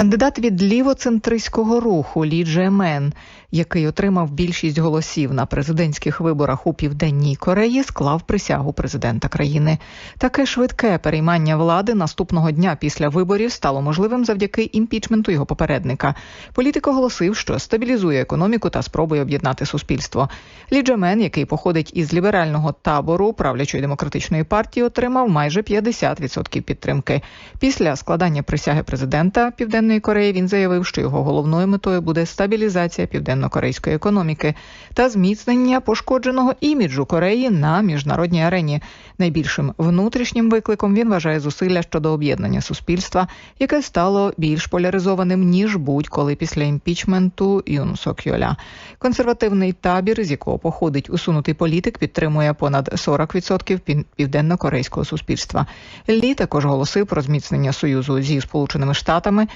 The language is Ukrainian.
Кандидат від лівоцентристського руху Лі Джемен, який отримав більшість голосів на президентських виборах у південній Кореї, склав присягу президента країни. Таке швидке переймання влади наступного дня після виборів стало можливим завдяки імпічменту його попередника. Політик оголосив, що стабілізує економіку та спробує об'єднати суспільство. Лі Джемен, який походить із ліберального табору правлячої демократичної партії, отримав майже 50% підтримки. Після складання присяги президента Південної Кореї він заявив, що його головною метою буде стабілізація південно-корейської економіки та зміцнення пошкодженого іміджу Кореї на міжнародній арені. Найбільшим внутрішнім викликом він вважає зусилля щодо об'єднання суспільства, яке стало більш поляризованим ніж будь-коли після імпічменту Юн Сок Йоля. Консервативний табір, з якого походить усунутий політик, підтримує понад 40% пів- південно-корейського суспільства. Лі також голосив про зміцнення союзу зі Сполученими Штатами.